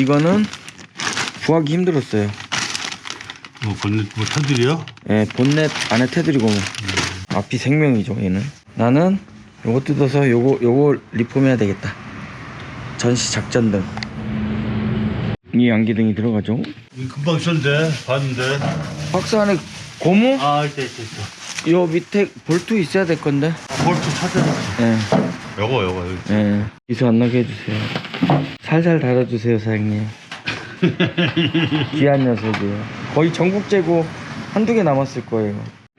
이거는 구하기 힘들었어요. 뭐 본넷 뭐 터들이요? 예, 본넷 안에 테두리 고무. 앞이 생명이죠, 얘는. 나는 요거 뜯어서 요거 요거 리폼해야 되겠다. 전시 작전등. 이 안기등이 들어가죠. 이거 금방 있었는데 봤는데. 박스 안에 고무? 아 있다 있다 있다. 요 밑에 볼트 있어야 될 건데. 볼트 찾아. 예, 요거 요거 여기. 예. 기수 안 나게 해주세요. 살살 달아주세요, 사장님. 귀한 녀석이에요. 거의 전국 재고 한두 개 남았을 거예요.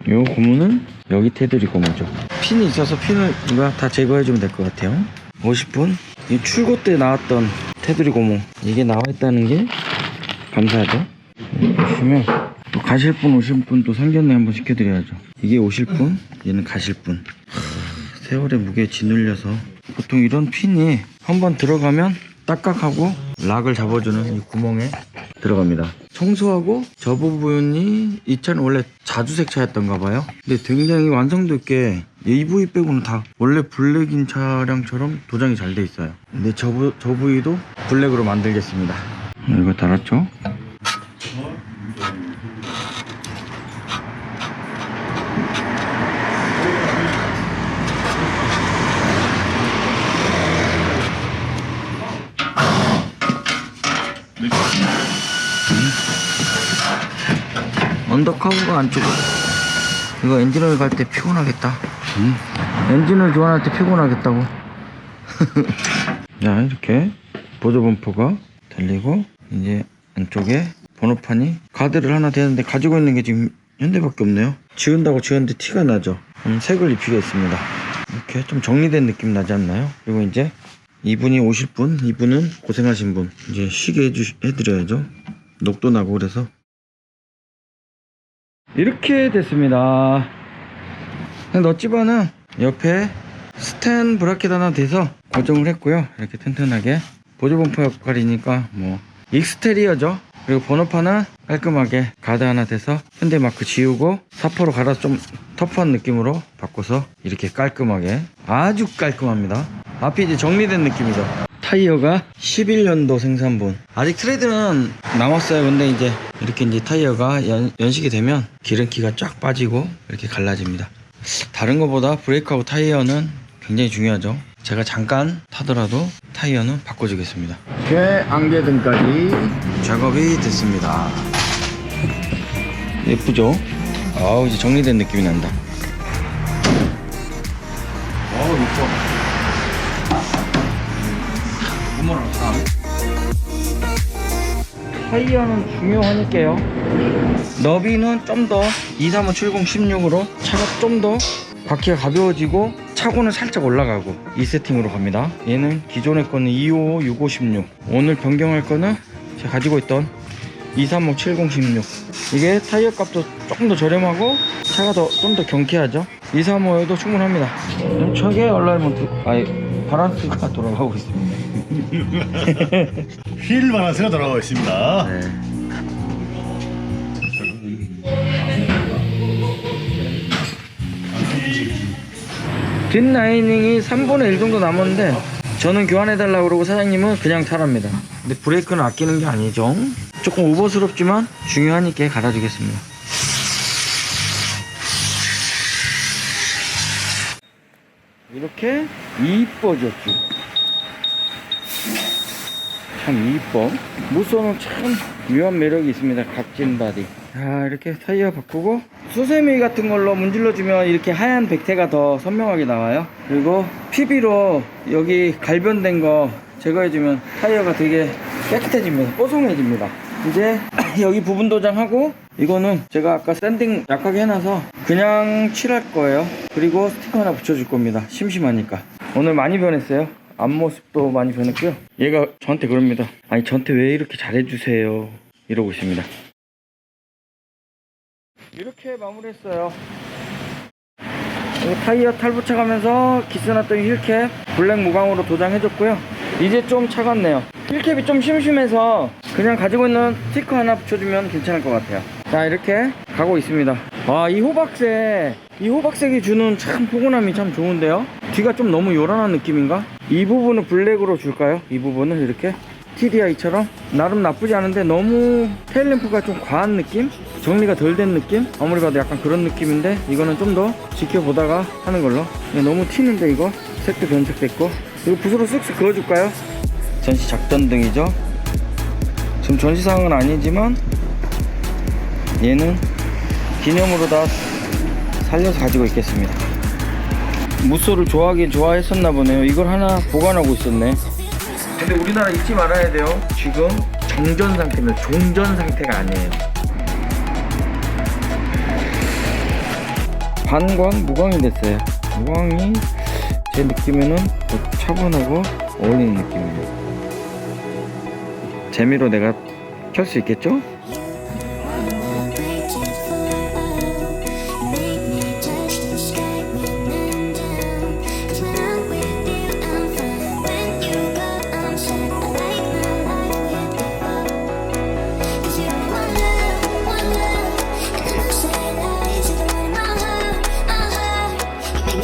요 고무는 여기 테두리 고무죠. 핀이 있어서 핀을 이거 다 제거해주면 될 것 같아요. 50분. 이 출고 때 나왔던 테두리 고무. 이게 나와 있다는 게 감사하죠. 보시면 또 가실 분 오실 분또 상견례 한번 시켜드려야죠. 이게 오실 분, 얘는 가실 분. 하, 세월의 무게에 짓눌려서 보통 이런 핀이 한번 들어가면 딱딱하고 락을 잡아주는 이 구멍에 들어갑니다. 청소하고 저 부분이 이 차는 원래 자주색 차였던가 봐요. 근데 굉장히 완성도 있게 AV 빼고는 다 원래 블랙인 차량처럼 도장이 잘 돼 있어요. 근데 저, 부, 저 부위도 블랙으로 만들겠습니다. 이거 달았죠? 언더커브가 안쪽으로 이거 엔진오일 갈 때 피곤하겠다. 엔진을 교환할 때 피곤하겠다고. 자 이렇게 보조 범퍼가 달리고 이제 안쪽에 번호판이 가드를 하나 되는데 가지고 있는 게 지금 현대밖에 없네요. 지운다고 지웠는데 티가 나죠? 음, 색을 입히겠습니다. 이렇게 좀 정리된 느낌 나지 않나요? 그리고 이제 이분이 오실 분 이분은 고생하신 분. 이제 쉬게 해주, 해드려야죠. 녹도 나고 그래서 이렇게 됐습니다. 너찌바는 옆에 스탠 브라켓 하나 돼서 고정을 했고요. 이렇게 튼튼하게 보조 범퍼 역할이니까 뭐 익스테리어죠. 그리고 번호판은 깔끔하게 가드 하나 돼서 현대 마크 지우고 사포로 갈아서 좀 터프한 느낌으로 바꿔서 이렇게 깔끔하게 아주 깔끔합니다. 앞이 이제 정리된 느낌이죠. 타이어가 11년도 생산분. 아직 트레이드는 남았어요. 근데 이제 이렇게 이제 타이어가 연, 연식이 되면 기름기가 쫙 빠지고 이렇게 갈라집니다. 다른 것보다 브레이크하고 타이어는 굉장히 중요하죠. 제가 잠깐 타더라도 타이어는 바꿔주겠습니다. 꽤 안개등까지 작업이 됐습니다. 예쁘죠? 아우 이제 정리된 느낌이 난다. 어우 예뻐. 타이어는 중요하니까요. 너비는 좀 더 23570 16으로 차가 좀 더 바퀴가 가벼워지고 차고는 살짝 올라가고 이 세팅으로 갑니다. 얘는 기존의 거는 255 65 16 오늘 변경할 거는 제가 가지고 있던 235 70 16 이게 타이어 값도 조금 더 저렴하고 차가 더 좀 더 경쾌하죠? 235에도 충분합니다. 차게 얼라이먼트 아니 바란스가 돌아가고 있습니다 휠 바란스가 돌아가고 있습니다. 네. 뒷 라이닝이 3분의 1 정도 남았는데 저는 교환해달라고 그러고 사장님은 그냥 타랍니다 근데 브레이크는 아끼는 게 아니죠 조금 오버스럽지만 중요하니까 갈아주겠습니다 이렇게 이뻐졌죠 참 이뻐. 무쏘는 참 묘한 매력이 있습니다. 각진 바디. 자 이렇게 타이어 바꾸고 수세미 같은 걸로 문질러주면 이렇게 하얀 백태가 더 선명하게 나와요. 그리고 PB로 여기 갈변된 거 제거해주면 타이어가 되게 깨끗해집니다. 뽀송해집니다. 이제 여기 부분 도장하고 이거는 제가 아까 샌딩 약하게 해놔서 그냥 칠할 거예요. 그리고 스티커 하나 붙여줄 겁니다. 심심하니까. 오늘 많이 변했어요 앞모습도 많이 변했고요. 얘가 저한테 그럽니다. 아니 저한테 왜 이렇게 잘해주세요? 이러고 있습니다. 이렇게 마무리했어요. 타이어 탈부착하면서 기스났던 휠캡 블랙 무광으로 도장해줬고요. 이제 좀 차갑네요. 휠캡이 좀 심심해서 그냥 가지고 있는 스티커 하나 붙여주면 괜찮을 것 같아요. 자 이렇게 가고 있습니다. 와 이 호박색 이 호박색이 주는 참 포근함이 참 좋은데요 뒤가 좀 너무 요란한 느낌인가? 이 부분은 블랙으로 줄까요? 이 부분을 이렇게? TDI처럼? 나름 나쁘지 않은데 너무 테일램프가 좀 과한 느낌? 정리가 덜 된 느낌? 아무리 봐도 약간 그런 느낌인데 이거는 좀 더 지켜보다가 하는 걸로. 이거 너무 튀는데 이거? 색도 변색됐고. 이거 붓으로 쓱쓱 그어줄까요? 전시 작전등이죠? 지금 전시사항은 아니지만 얘는 기념으로 다 살려서 가지고 있겠습니다 무쏘를 좋아하긴 좋아했었나 보네요. 이걸 하나 보관하고 있었네. 근데 우리나라 잊지 말아야 돼요. 지금 정전 상태입니다. 종전 상태가 아니에요. 반광 무광이 됐어요. 무광이 제 느낌에는 더 차분하고 어울리는 느낌이에요. 재미로 내가 켤 수 있겠죠?